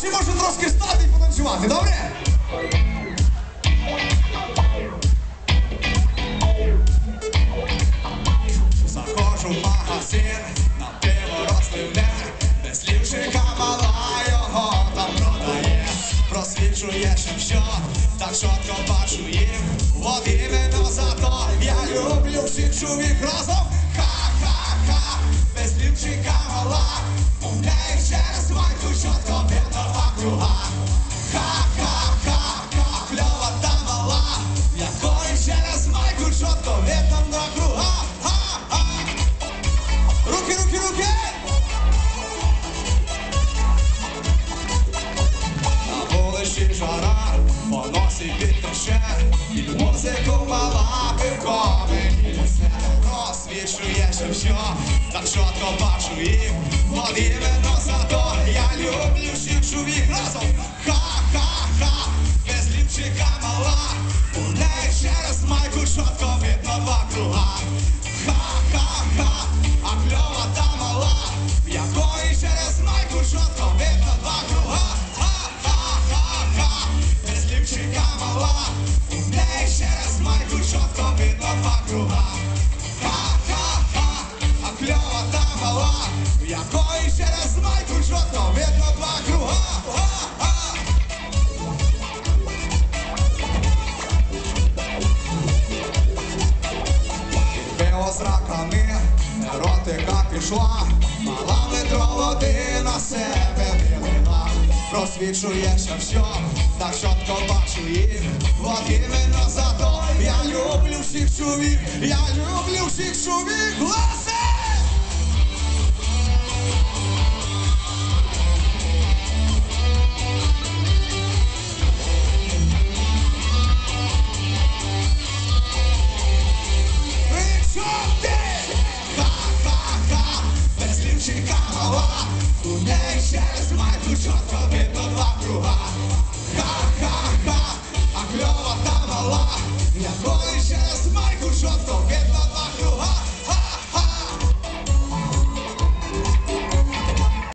ще можна трошки стати і потанцювати, добре? Заходжу в магазин, на пиво розливне, без лівчика мала його там продає, просвічує ще що, так чітко бачу їх, от іменно за то я люблю всіх чувіх разом. Ха-ха-ха, без лівчика мала, у неї через майку чітко носі підтече, і музику ще все, так чітко бачу їх, от з еротика пішла, мала метро води на себе вилила, просвічує що, так чітко бачу їх, от іменно за то я люблю всіх чувів, я люблю всіх чувіх, Mira,